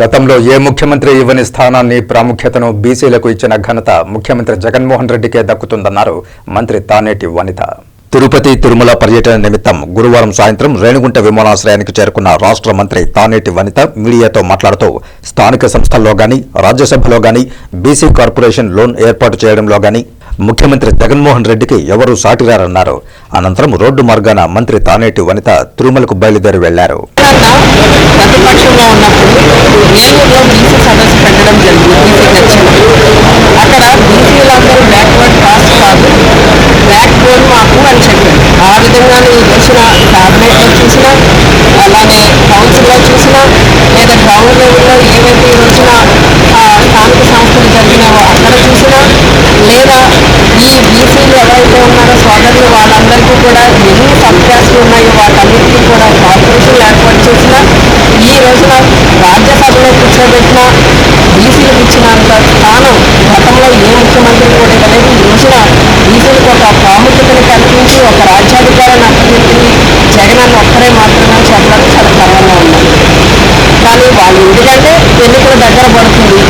గతంలో ఏ ముఖ్యమంత్రి ఇవ్వని స్థానాన్ని ప్రాముఖ్యతను బీసీలకు ఇచ్చిన ఘనత ముఖ్యమంత్రి జగన్మోహన్ రెడ్డికే దక్కుతుందన్నారు మంత్రి తానేటి వనిత. తిరుపతి తిరుమల పర్యటన నిమిత్తం గురువారం సాయంత్రం రేణిగుంట విమానాశ్రయానికి చేరుకున్న రాష్ట్ర మంత్రి తానేటి వనిత మీడియాతో మాట్లాడుతూ స్థానిక సంస్థల్లో గాని రాజ్యసభలో గాని బీసీ కార్పొరేషన్ లోన్ ఏర్పాటు చేయడంలో గాని ముఖ్యమంత్రి జగన్మోహన్ రెడ్డికి ఎవరూ సాటిరారన్నారు. అనంతరం రోడ్డు మార్గాన మంత్రి తానేటి వనిత తిరుమలకు బయలుదేరి వెళ్ళారు. ఏలూరులో బీసీ సదస్సు పెట్టడం జరిగింది బీసీ చర్చలు అక్కడ బీసీలందరూ బ్యాక్వర్డ్ కాస్ట్ కాదు బ్యాక్ బోన్ మాకు అని చెప్పారు. ఆ విధంగానే వచ్చిన క్యాబినెట్లో చూసినా అలానే కౌన్సిల్లో చూసినా లేదా గ్రౌండ్ లెవెల్లో ఏవైతే ఈ రోజున ఆ, స్థానిక సంస్థలు జరిగినావో అక్కడ చూసినా లేదా ఈ బీసీలు ఎవరైతే ఉన్నారో సోదరులు వాళ్ళందరికీ కూడా ఎన్ని సబ్కాస్ట్లు ఉన్నాయో వాటన్నిటికీ కూడా కార్పొరేషన్లు ఏర్పాటు చేసిన కూర్చోబెట్టిన బీసీలకు ఇచ్చినంత స్థానం గతంలో ఏ ముఖ్యమంత్రి కూడా ఇవ్వలేదు. ఈ రోజున బీసీలకు ఒక ప్రాముఖ్యతను కల్పించి ఒక రాజ్యాధికారాన్ని అప్పచెప్పింది జగన్ అన్న ఒక్కరే మాత్రమే చెప్పడానికి చాలా గర్వంగా ఉన్నాను కానీ వాళ్ళు ఎందుకంటే ఎన్నికల దగ్గర పడుతుంది.